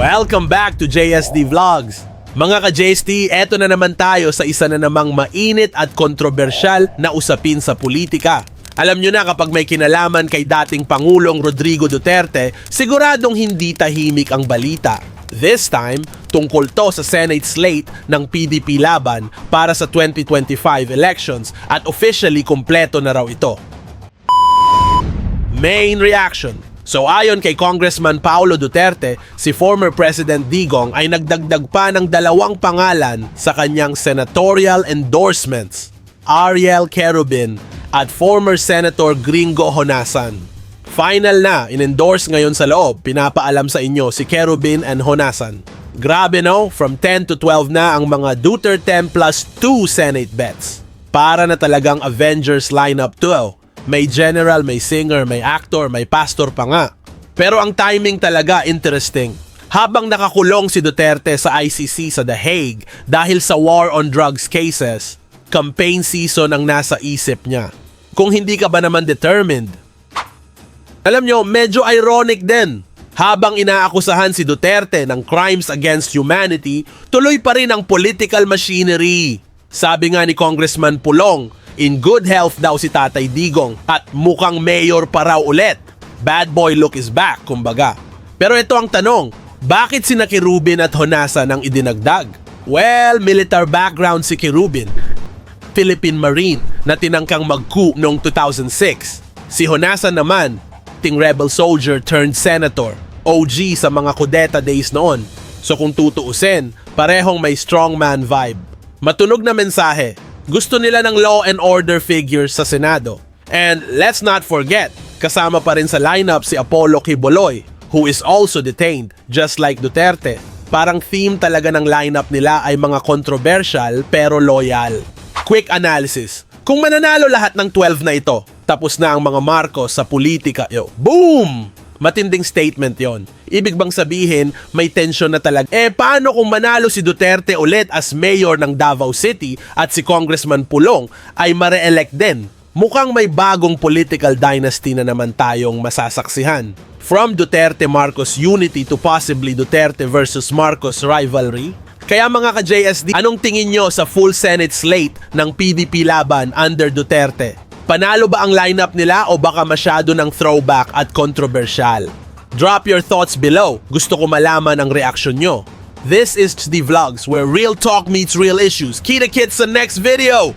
Welcome back to JSD Vlogs. Mga ka-JSD, eto na naman tayo sa isa na namang mainit at kontrobersyal na usapin sa politika. Alam nyo na kapag may kinalaman kay dating Pangulong Rodrigo Duterte, siguradong hindi tahimik ang balita. This time, tungkol to sa Senate slate ng PDP laban para sa 2025 elections at officially kumpleto na raw ito. Main reaction. So ayon kay Congressman Paolo Duterte, si former President Digong ay nagdagdag pa ng dalawang pangalan sa kanyang senatorial endorsements, Ariel Kerubin at former Senator Gringo Honasan. Final na, inendorse ngayon sa loob, pinapaalam sa inyo si Kerubin and Honasan. Grabe no, from 10 to 12 na ang mga Duterte plus 2 Senate bets. Para na talagang Avengers lineup 12. May general, may singer, may actor, may pastor pa nga. Pero ang timing talaga interesting. Habang nakakulong si Duterte sa ICC sa The Hague dahil sa war on drugs cases, campaign season ang nasa isip niya. Kung hindi ka ba naman determined, alam nyo, medyo ironic din. Habang inaakusahan si Duterte ng crimes against humanity, tuloy pa rin ang political machinery. Sabi nga ni Congressman Pulong, in good health daw si Tatay Digong at mukhang mayor pa raw ulit. Bad boy look is back, kumbaga. Pero ito ang tanong, bakit sina Kirubin at Honasa nang idinagdag? Well, military background si Kirubin. Philippine Marine na tinangkang mag-coup noong 2006. Si Honasan naman, ting rebel soldier turned senator, OG sa mga kudeta days noon. So kung tutuusin, parehong may strongman vibe. Matunog na mensahe, gusto nila ng law and order figures sa Senado. And let's not forget, kasama pa rin sa lineup si Apollo Quiboloy, who is also detained, just like Duterte. Parang theme talaga ng lineup nila ay mga controversial pero loyal. Quick analysis. Kung mananalo lahat ng 12 na ito, tapos na ang mga Marcos sa politika, yo, boom! Matinding statement yon. Ibig bang sabihin, may tension na talaga. Eh, paano kung manalo si Duterte ulit as mayor ng Davao City at si Congressman Pulong ay mare-elect din? Mukhang may bagong political dynasty na naman tayong masasaksihan. From Duterte-Marcos unity to possibly Duterte versus Marcos rivalry, kaya mga ka-JSD, anong tingin nyo sa full Senate slate ng PDP laban under Duterte? Panalo ba ang lineup nila o baka masyado ng throwback at controversial? Drop your thoughts below. Gusto ko malaman ang reaksyon nyo. This is the Vlogs where real talk meets real issues. Kita kits sa next video!